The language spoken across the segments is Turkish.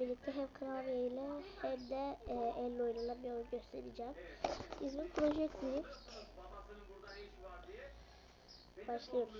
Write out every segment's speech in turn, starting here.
birlikte hem klavyeyle hem de e, elle oynanan bir oyun göstereceğim. İsmi Project Rift. Başlıyoruz.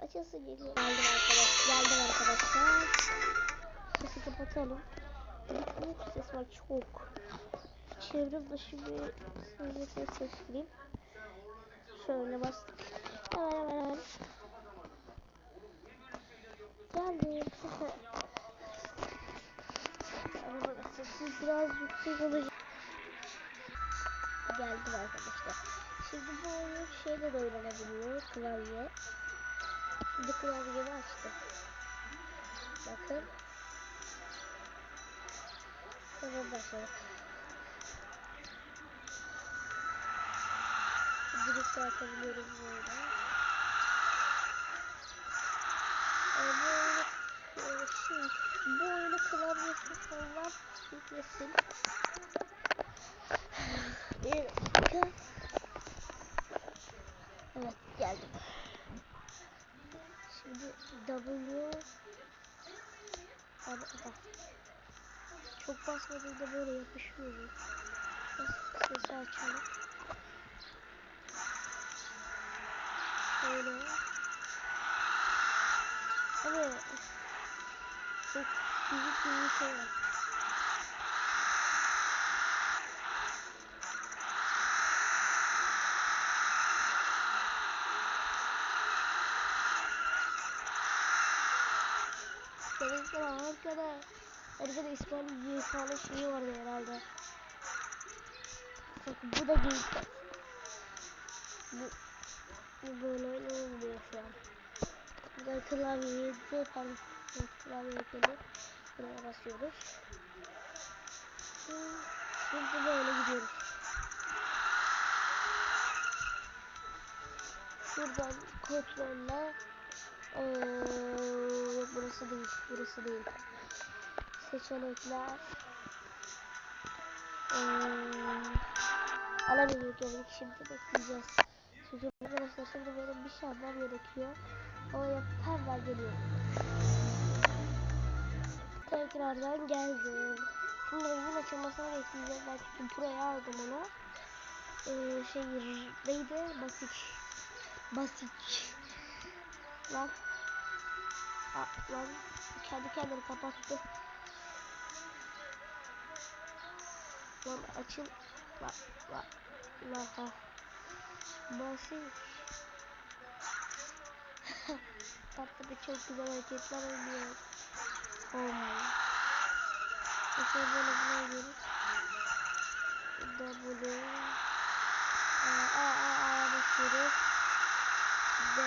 Açılsın geliyor. Geldim arkadaşlar. Geldim arkadaşlar. Sesi kapatalım. Çok ses var çok. Çevrim dışı bir size ses seçeyim. Şöyle bastık. Hemen hemen hemen. Geldim. Sesi biraz yüksek olacak. Geldim arkadaşlar. Şimdi bu oyun şeyle de oynanabiliyor. Klavye. Şimdi klavyemi açtım. Bakın. Hemen başladık. Direkt atabiliyoruz böyle. Ee, bu oyunu, e, şey, bu oyunu klavyesi falan yüklesin. Bir dakika. Evet geldim. Şimdi W Abi, bak. Çok basmadığında böyle yapışıyor. Sesi açalım. Böyle. Ama çok büyük bir şey var. Ki arkada arkada İsmail'in YK'lı şeyi vardı herhalde. Bak bu da değil. Bu, bu böyle olmuyor şu an. Burada klavyeyi de pardon klavye ekranı buraya basıyoruz. Şimdi böyle gidiyoruz. Şuradan kontrolle ee, burası değil, burası değil. Seçenekler. Ee, alamıyorum yani şimdi bekleyeceğiz. Çünkü arkadaşlar şimdi benim bir şey yapmam gerekiyor. Yap hemen geliyor. Tekrardan geldim. Şimdi oyunun açılmasını bekleyeceğiz. Ben çünkü Pro'ya aldım onu. Ee, şey neydi? Basit. Basit. Lan. Aa, lan. Kendi kendini kapattı. Lan açıl. Lan. Lan. Lan ha. Basit. Tatlı bir çok güzel hareketler oluyor. Oh my. İşte böyle buna gidiyoruz. W. A, A, A, basıyoruz. D.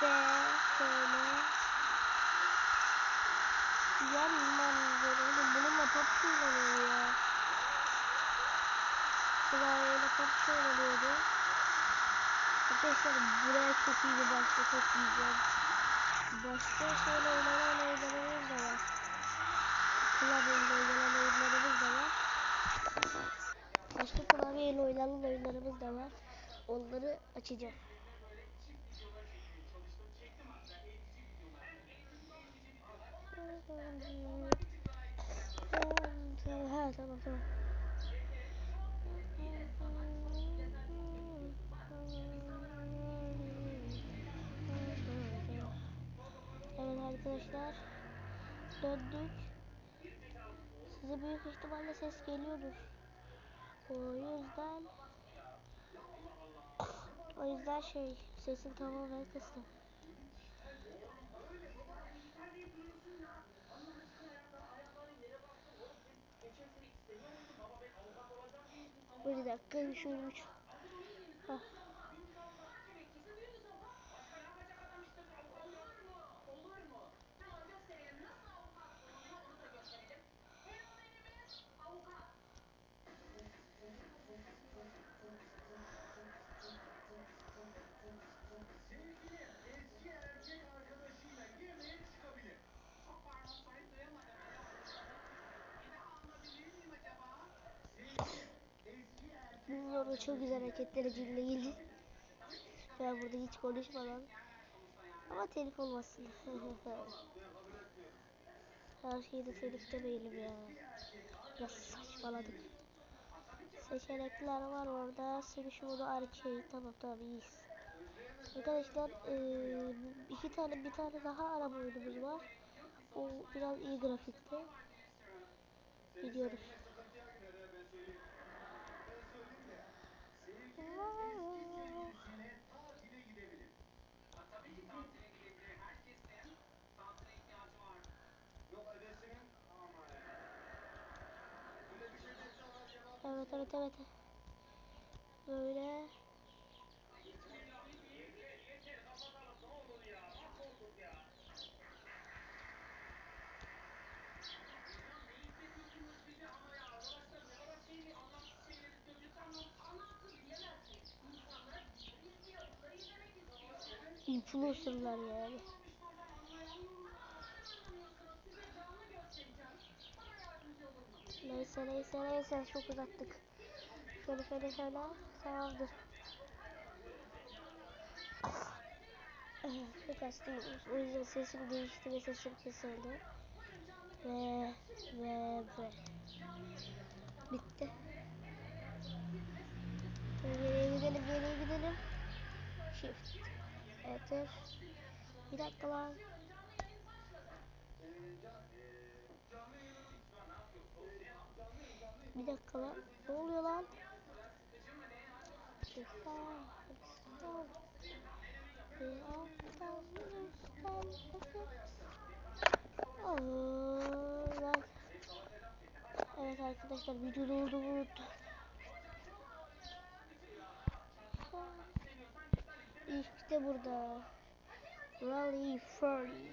D. Şöyle. Yanman gerekiyor. Bununla top kullanıyor ya. Klavyeyle top kullanıyordu. Arkadaşlar buraya çok iyi bir başlamak diyeceğim. Başka şöyle oynanan oyunlarımız da var. Klavyeyle oynanan oyunlarımız da var. Başka klavyeyle oynanan oyunlarımız da var. Onları açacağım. Ha. Evet arkadaşlar döndük. Size büyük ihtimalle ses geliyordur. O yüzden o yüzden şey sesin tamamen kıstım. Bir dakika şöyle üç. Hah. Sevgilim Bilmiyorum çok güzel hareketleri dinleyin. Ben burada hiç konuşmadan Ama telif olmasın. Her şeyde telif demeyelim ya. Biraz saçmaladık. Seçenekler var orada. Sürüş modu arcade. Tamam tamam iyiyiz. Arkadaşlar iki tane bir tane daha araba oyunumuz var. O biraz iyi grafikte. Gidiyoruz. Evet evet evet. Böyle. Olur musunuz? Neyse neyse neyse çok uzattık. Şöyle şöyle şöyle. Tamamdır. Çok hastayım. O yüzden sesim değişti ve sesim kesildi. Ve ve ve. Bitti. Geriye gidelim geriye gidelim. Shift. Enter. Bir dakika lan. Ee, ee? Ee. Bir dakika lan. Ne oluyor lan? Evet arkadaşlar video durdu unuttum. İşte burada. Rally Fury.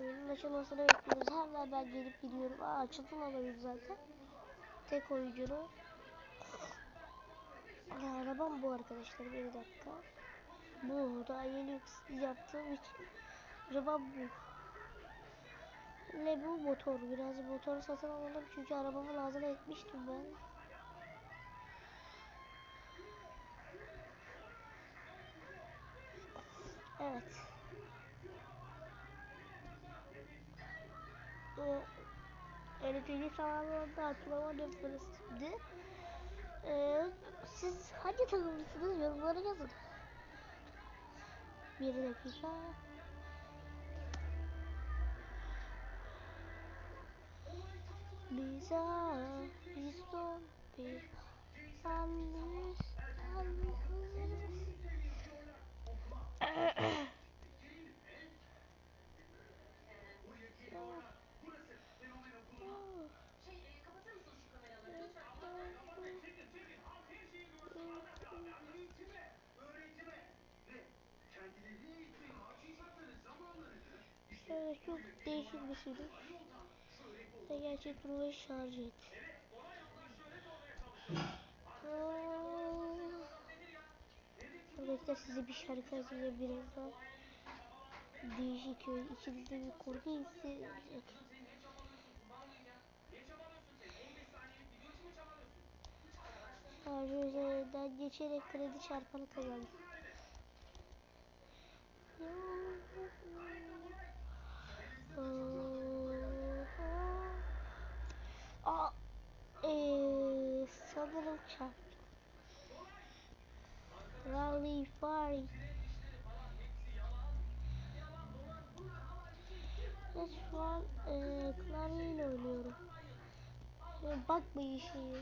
Oyunun açılmasını bekliyoruz. Hemen ben gelip gidiyorum. Aa açıldı oyun zaten. Tek oyunculu. Ya, arabam bu arkadaşlar. Bir dakika. Bu da yeni yaptığım için. Arabam bu. Ne bu motor? Biraz motor satın alalım çünkü arabamı lazım etmiştim ben. Evet. O elektrik sağlamında atlamadım şimdi. Ee, siz hangi takımlısınız yorumlara yazın. Bir dakika. Bize bir son bir anlış Buraya Evet çok değişik bir şey. kolay yoldan şöhret olmak Ve gerçek ruhu şarj et. Arkadaşlar size bir şarkı söyleyeyim birazdan. Değişik köy içinizde bir korku hissedecek. Kızım sen niye çabalıyorsun? Kurban olayım ya. Niye çabalıyorsun sen? 15 saniyelik video için mi çabalıyorsun? Hiç arkadaşlarınla Şarjı üzerinden geçerek kredi çarpanı kazandım. Aa, ee, sanırım çarptım. Bir var. Ben şu an ee, klavyeyle oynuyorum. Ve bakmayın şeyi.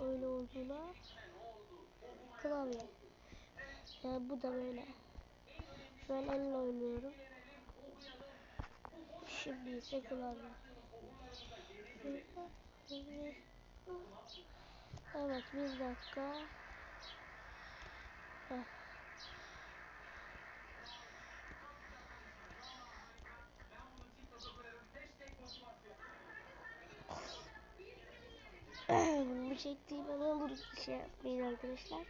Öyle olduğuna. Klavye. Yani bu da böyle. Şu an elle oynuyorum. Şimdi ise klavye. Evet bir dakika. Bunu. Bunu çektiğim an olur şey yapmayın arkadaşlar.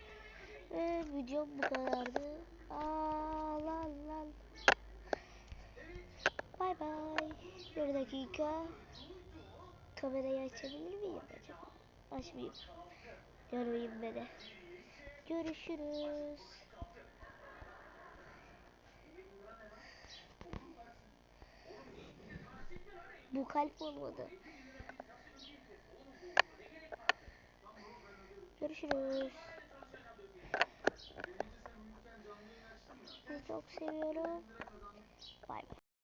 Ve videom bu kadardı. Aa, lan lan. Bay bay. Bir dakika. Kamerayı açabilir miyim acaba? Açmayayım. Görmeyeyim beni. Görüşürüz. Bu kalp olmadı. Görüşürüz. Seni çok seviyorum. Bay bay.